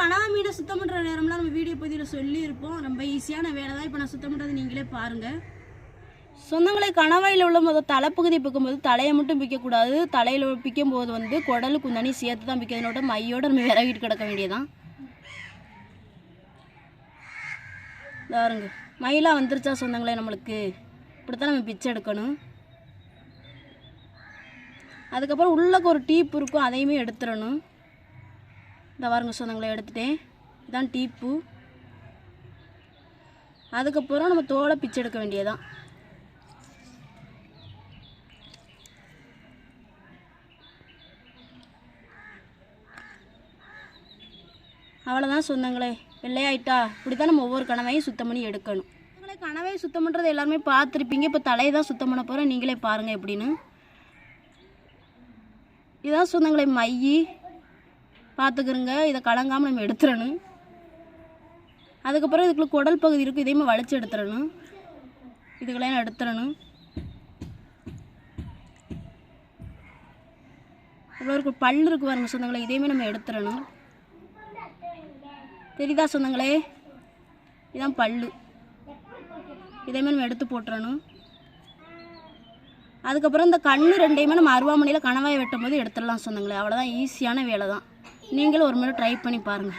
கனவா மீனை சுத்தம் பண்ணுற நேரம்லாம் நம்ம வீடியோ பதிவில் சொல்லியிருப்போம். ரொம்ப ஈஸியான வேலை தான் இப்போ நான் சுத்தம் பண்ணுறது நீங்களே பாருங்கள் சொந்தங்களை கணவாயில் உள்ள போது தலைப்பகுதி பிக்கும்போது தலையை மட்டும் பிக்கக்கூடாது. தலையில் பிக்கும் போது வந்து குடல் குந்தனி சேர்த்து தான் பிக்கிறதுனோட மையோடு நம்ம விரவிட்டு கிடக்க வேண்டியதான் பாருங்க. மயிலாக வந்துருச்சா சொந்தங்களே நம்மளுக்கு? இப்படித்தான் நம்ம பிச்சை எடுக்கணும். அதுக்கப்புறம் உள்ளக்கு ஒரு டீப் இருக்கும். அதையுமே எடுத்துடணும். இந்த பாருங்க சொந்தங்களே எடுத்துட்டேன். இதான் டீப்பு. அதுக்கப்புறம் நம்ம தோலை பிச்சை எடுக்க வேண்டியதான் அவ்வளோதான் சொந்தங்களே. வெள்ளையாயிட்டா? இப்படி தான் நம்ம ஒவ்வொரு கனவையும் சுத்தம் பண்ணி எடுக்கணும். கனவை சுத்தம் பண்ணுறது எல்லாருமே பார்த்துருப்பீங்க. இப்போ தலையை தான் சுத்தம் பண்ண போகிறேன் நீங்களே பாருங்கள் எப்படின்னு. இதான் சொந்தங்களே மையி. பார்த்துக்கிறோங்க இதை கலங்காமல் நம்ம எடுத்துடணும் அதுக்கப்புறம் இதுக்குள்ள குடல் பகுதி இருக்குது இதையுமே வளைச்சி எடுத்துடணும் இதுக்கெல்லாம் எடுத்துடணும் இவ்வளோ இருக்கு பல் இருக்கு பாருங்க சொந்தங்களே இதையுமே நம்ம எடுத்துடணும் தெரியுதா சொந்தங்களே? இதான் பல்லு. இதையுமே நம்ம எடுத்து போட்டுறணும். அதுக்கப்புறம் இந்த கண்ணு ரெண்டையுமே நம்ம அருவாமனையில் கணவாய் வெட்டும் போது எடுத்துடலாம் சொந்தங்களே. அவ்வளோதான் ஈஸியான வேலை தான் நீங்களும் ஒரு முறை ட்ரை பண்ணி பாருங்கள்